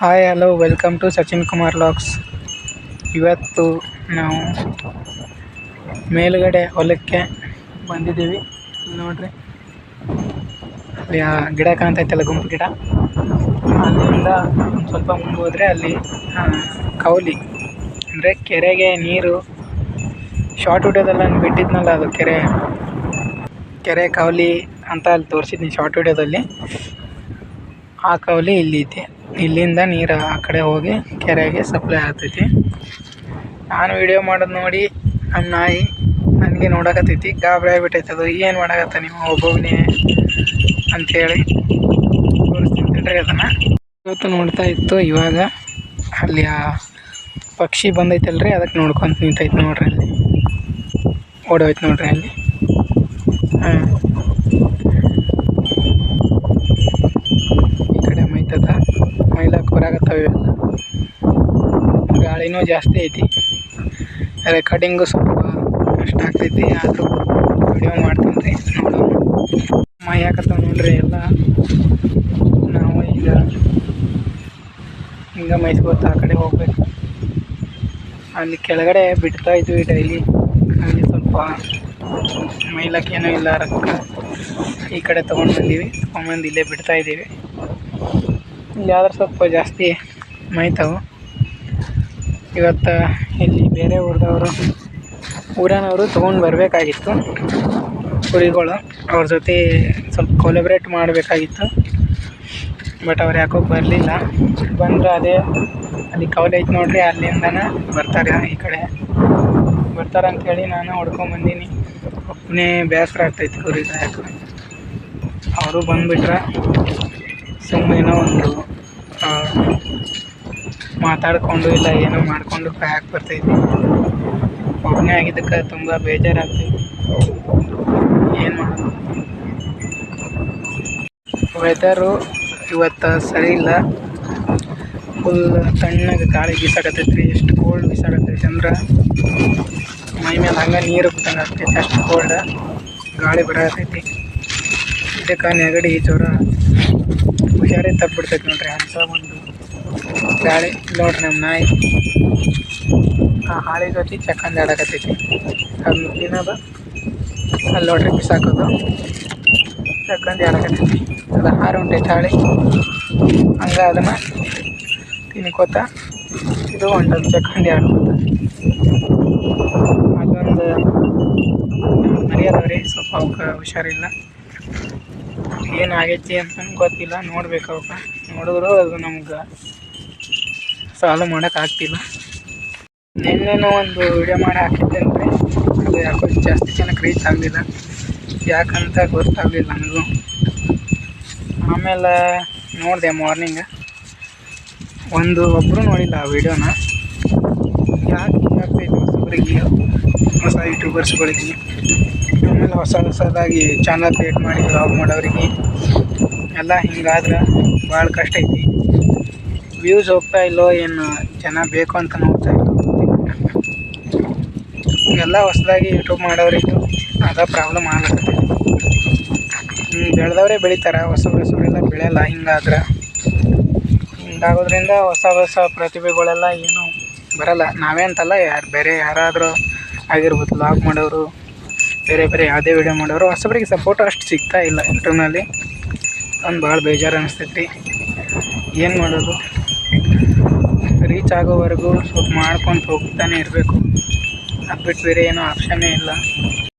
Hi hello welcome to Sachin Kumar LOX ಇವತ್ತು ನಾವು ಮೇಲುಗಡೆ ಹೊಲಕ್ಕೆ ಬಂದಿದ್ದೀವಿ. ನೋಡ್ರಿ. ಅಲ್ಲಿ ಆ ಗಿಡ ಕಾಣ್ತೈತಲ್ಲ ಗುಂಪು ಗಿಡ. ಅಲ್ಲಿಂದ ಸ್ವಲ್ಪ ಮುಂದೆ ಹೋದರೆ ಅಲ್ಲಿ ಕೌಲಿ. ಅಂದರೆ ಕೆರೆಗೆ ನೀರು ಶಾರ್ಟ್ ವಿಡಿಯೋದಲ್ಲಿ ನಾನು ಬಿಟ್ಟಿದ್ನಲ್ಲ, ಅದು ಕೆರೆ ಕೆರೆ, ಕೌಲಿ ಅಂತ ಅಲ್ಲಿ ತೋರಿಸಿದ್ನಿ ಶಾರ್ಟ್ ವಿಡಿಯೋದಲ್ಲಿ ಆ ಐತಿ ಇಲ್ಲಿಂದ. ನೀರು ಆ ಕಡೆ ಹೋಗಿ ಕೆರೆಗೆ ಸಪ್ಲೈ ಆಗ್ತೈತಿ. ನಾನು ವಿಡಿಯೋ ಮಾಡೋದು ನೋಡಿ ನಮ್ಮ ನಾಯಿ ನನಗೆ ನೋಡಕತ್ತೈತಿ. ಗಾಬರಿ ಆಗಿಬಿಟ್ಟೈತೆ ಅದು. ಏನು ಮಾಡಕತ್ತ ನೀವು ಒಬ್ಬೊಬ್ಬನೇ ಅಂಥೇಳಿ ತೋರಿಸ್ತೀನಿ ಅದನ್ನು. ಇವತ್ತು ನೋಡ್ತಾ ಇತ್ತು ಇವಾಗ ಅಲ್ಲಿ ಆ ಪಕ್ಷಿ ಬಂದೈತಲ್ರಿ? ಅದಕ್ಕೆ ನೋಡ್ಕೊಂತ ನಿಂತೈತೆ ನೋಡ್ರಿ ಅಲ್ಲಿ. ಓಡೋಯ್ತು ನೋಡ್ರಿ ಅಲ್ಲಿ. ಹಾಂ ಗಾಳಿನೂ ಜಾಸ್ತಿ ಐತಿ. ರೆಕಾರ್ಡಿಂಗು ಸ್ವಲ್ಪ ಕಷ್ಟ ಆಗ್ತೈತಿ. ಆದರೂ ವಿಡಿಯೋ ಮಾಡ್ತೀನಿ ರೀ ನೋಡೋಣ ಮೈಯಾಕತ್ತಾವ ನೋಡ್ರಿ ಎಲ್ಲ. ನಾವು ಈಗ ಹಿಂಗೆ ಮೈಸೂರು ಆ ಕಡೆ ಹೋಗ್ಬೇಕು. ಅಲ್ಲಿ ಕೆಳಗಡೆ ಬಿಡ್ತಾ ಇದ್ವಿ ಡೈಲಿ ಅಲ್ಲಿ ಸ್ವಲ್ಪ ಮೈಲಕ್ಕೇನೂ ಇಲ್ಲ ರೊಕ್ಕ. ಈ ಕಡೆ ತೊಗೊಂಡು ಬಂದೀವಿ. ತೊಗೊಂಬಂದು ಇಲ್ಲೇ ಬಿಡ್ತಾ ಇದ್ದೀವಿ. ಇಲ್ಲಿ ಆದ್ರೆ ಸ್ವಲ್ಪ ಜಾಸ್ತಿ ಮೈತಾವು ಇವತ್ತು ಇಲ್ಲಿ ಬೇರೆ ಊರದವರು, ಊರನವರು ತೊಗೊಂಡು ಬರಬೇಕಾಗಿತ್ತು. ಕುರಿಗಳು ಅವ್ರ ಜೊತೆ ಸ್ವಲ್ಪ ಕೊಲೆಬ್ರೇಟ್ ಮಾಡಬೇಕಾಗಿತ್ತು. ಬಟ್ ಅವ್ರು ಯಾಕೋ ಬರಲಿಲ್ಲ. ಬಂದ್ರೆ ಅದೇ ಅಲ್ಲಿ ಕಾಲೇಜ್ ಐತೆ ನೋಡ್ರಿ, ಅಲ್ಲಿಂದನೇ ಬರ್ತಾರೆ ಈ ಕಡೆ. ಬರ್ತಾರೆ ಅಂಥೇಳಿ ನಾನು ಹೊಡ್ಕೊಂಬಂದೀನಿ ಒಬ್ಬನೇ ಬೇಸರ ಆಗ್ತೈತಿ ಕುರಿ ಯಾಕೋ ಅವರು ಬಂದುಬಿಟ್ರೆ ಸುಮ್ಮನೆ ಏನೋ ಒಂದು ಮಾತಾಡಿಕೊಂಡು ಇಲ್ಲ, ಏನೋ ಮಾಡಿಕೊಂಡು ಪ್ಯಾಕ್ ಬರ್ತೈತಿ ಒಬ್ಬನೇ ಆಗಿದ್ದಕ್ಕೆ ತುಂಬ ಬೇಜಾರಾಗ್ತೈತಿ ಏನು ಮಾಡೋದು? ವೆದರು ಇವತ್ತು ಸರಿ ಇಲ್ಲ. ಫುಲ್ ತಣ್ಣಗೆ ಗಾಳಿ ಬೀಸಾಕತ್ತೈತಿ ರೀ ಎಷ್ಟು ಕೋಲ್ಡ್ ಬೀಸಾಕತ್ತೈತಿ ಅಂದ್ರೆ ಮೈ ಮೇಲೆ ಹಂಗೆ ನೀರು ಆಗ್ತೈತಿ ಅಷ್ಟು ಕೋಲ್ಡ್ ಗಾಳಿ ಬರತೈತಿ ಇದಕ್ಕೆ ನೆಗಡಿ ಜ್ವರ. ಹುಷಾರೇ ತಪ್ಪಿಡ್ತೈತಿ ನೋಡ್ರಿ ಅಂಥ ಒಂದು. ಗಾಳಿ ನೋಡ್ರಿ ನಮ್ಮ ನಾಯಿ. ಆ ಹಾಳೆ ಜೊತೆ ಚಕ್ಕಂದು ಆಡಕತ್ತೈತಿ ಅದು ತಿನ್ನೋದು ಅಲ್ಲಿ ನೋಡ್ರಿ ಬಿಸಾಕೋದು. ಚಕ್ಕಂದು ಆಡಕತ್ತೈತಿ ಅದು ಹಾರು ಉಂಟೈತೆ ಹಾಳಿ ಹಂಗೆ ಅದನ್ನು ತಿನ್ಕೋತ ಇದು ಹೊಂಟದು ಚಕ್ಕಂದು ಆಡ್ಕೋತ ಅಲ್ಲೊಂದು ಮರಿ ಅದಾವ್ರಿ ಸ್ವಲ್ಪ ಅವಕ್ಕೆ ಹುಷಾರಿಲ್ಲ. ಏನಾಗೈತಿ ಅಂತ ಗೊತ್ತಿಲ್ಲ. ನೋಡ್ಬೇಕು ಅವಕ್ಕೆ ನೋಡಿದ್ರು ಅದು ನಮ್ಗೆ ಸಾಲ್ವ್ ಮಾಡೋಕೆ ಆಗ್ತಿಲ್ಲ. ನಿನ್ನೆನೂ ಒಂದು ವಿಡಿಯೋ ಮಾಡಿ ಹಾಕಿದ್ದೆ ರೀ ಅದು ಯಾಕೋ ಜಾಸ್ತಿ ಜನಕ್ಕೆ ರೀಚ್ ಆಗಲಿಲ್ಲ. ಯಾಕಂತ ಗೊತ್ತಾಗಲಿಲ್ಲ ನನಗೂ. ಆಮೇಲೆ ನೋಡಿದೆ ಮಾರ್ನಿಂಗ್ ಒಂದು ಒಬ್ಬರು ನೋಡಿಲ್ಲ ಆ ವಿಡಿಯೋನ ಯಾಕೆ ಹಿಂಗಾಗ್ತೈತೆ ಹೊಸಬ್ರಿಗೆ ಹೊಸ ಯೂಟ್ಯೂಬರ್ಸ್ಗಳಿಗೆ ಆಮೇಲೆ ಹೊಸ ಹೊಸದಾಗಿ ಚಾನಲ್ ಕ್ರಿಯೇಟ್ ಮಾಡಿ ಬ್ಲಾಗ್ ಮಾಡೋರಿಗೆ ಎಲ್ಲ ಹಿಂಗಾದ್ರೆ ಭಾಳ ಕಷ್ಟ ಐತಿ. ವ್ಯೂಸ್ ಹೋಗ್ತಾ ಇಲ್ಲೋ ಏನು ಜನ ಬೇಕು ಅಂತ ನೋಡ್ತಾ ಇಲ್ಲೋ ಎಲ್ಲ ಹೊಸದಾಗಿ ಯೂಟ್ಯೂಬ್ ಮಾಡೋರಿದ್ದು ಅದ ಪ್ರಾಬ್ಲಮ್ ಆಗುತ್ತೆ ಹಿಂಗೆ ಬೆಳೆದವರೇ ಬೆಳಿತಾರೆ, ಹೊಸ ಹೊಸವರೆಲ್ಲ ಬೆಳೆಯಲ್ಲ, ಹಿಂಗಾದ್ರೆ. ಹಿಂಗಾಗೋದ್ರಿಂದ ಹೊಸ ಹೊಸ ಪ್ರತಿಭೆಗಳೆಲ್ಲ ಏನು ಬರಲ್ಲ. ನಾವೇ ಅಂತಲ್ಲ, ಯಾರು, ಬೇರೆ ಯಾರಾದರೂ ಆಗಿರ್ಬೋದು ಲಾಗ್ ಮಾಡೋರು, ಬೇರೆ ಬೇರೆ ಯಾವುದೇ ವಿಡಿಯೋ ಮಾಡೋರು, ಹೊಸಬ್ರಿಗೆ ಸಪೋರ್ಟ್ ಅಷ್ಟು ಸಿಗ್ತಾ ಇಲ್ಲ ಯೂಟ್ಯೂಬ್ನಲ್ಲಿ ಒಂದು ಭಾಳ ಬೇಜಾರು ಅನಿಸ್ತೈತಿ ಏನು ಮಾಡೋದು? ರೀಚ್ ಆಗೋವರೆಗೂ ಸ್ವಲ್ಪ ಮಾಡ್ಕೊಂಡು ಹೋಗ್ತಾನೆ ಇರಬೇಕು. ಅದು ಬಿಟ್ಟು ಬೇರೆ ಏನೂ ಆಪ್ಷನ್ನೇ ಇಲ್ಲ.